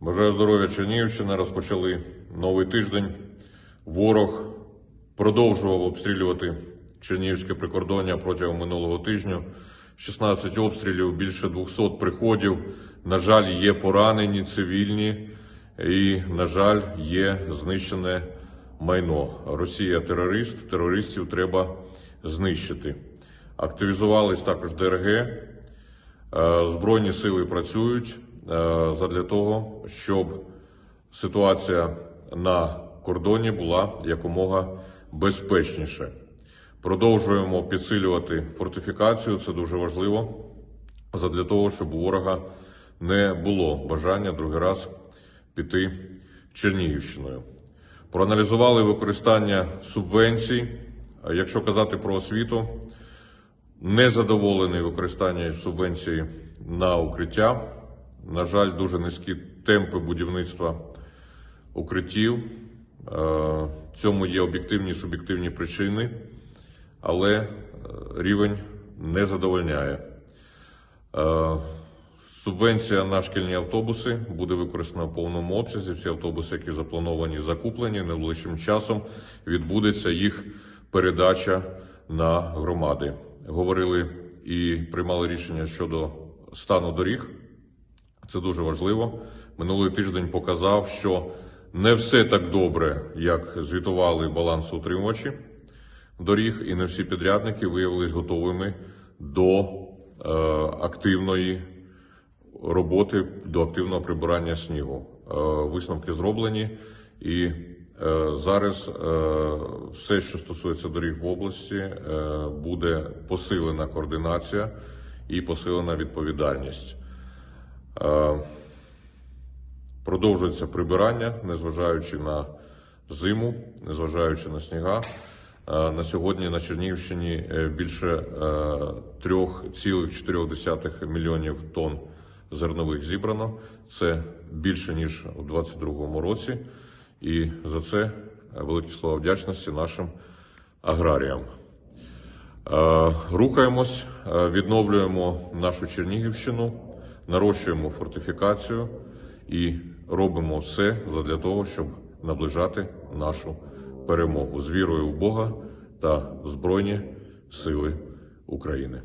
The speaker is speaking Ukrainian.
Бажаю здоров'я Чернігівщина. Розпочали новий тиждень. Ворог продовжував обстрілювати Чернігівське прикордоння протягом минулого тижня. 16 обстрілів, більше 200 приходів. На жаль, є поранені цивільні і, на жаль, є знищене майно. Росія терорист, терористів треба знищити. Активізувались також ДРГ. Е, Збройні сили працюють задля того, щоб ситуація на кордоні була якомога безпечніше. Продовжуємо підсилювати фортифікацію. Це дуже важливо задля того, щоб у ворога не було бажання другий раз піти Чернігівщиною. Проаналізували використання субвенцій. Якщо казати про освіту, незадоволений використанням субвенції на укриття. На жаль, дуже низькі темпи будівництва укриттів. Е, Цьому є об'єктивні і суб'єктивні причини, але е, рівень не задовольняє. Е, Субвенція на шкільні автобуси буде використана в повному обсязі. Всі автобуси, які заплановані, закуплені, найближчим часом відбудеться їх передача на громади. Говорили і приймали рішення щодо стану доріг. Це дуже важливо. Минулий тиждень показав, що не все так добре, як звітували балансоутримувачі доріг, і не всі підрядники виявились готовими до е, активної роботи, до активного прибирання снігу. Е, висновки зроблені, і е, зараз е, все, що стосується доріг в області, е, буде посилена координація і посилена відповідальність. Е, Продовжується прибирання, незважаючи на зиму, незважаючи на сніга. Е, На сьогодні на Чернігівщині е, більше е, 3,4 мільйонів тонн зернових зібрано. Це більше ніж у 2022 році. І за це великі слова вдячності нашим аграріям. Рухаємось, відновлюємо нашу Чернігівщину, нарощуємо фортифікацію і робимо все для того, щоб наближати нашу перемогу з вірою в Бога та Збройні Сили України.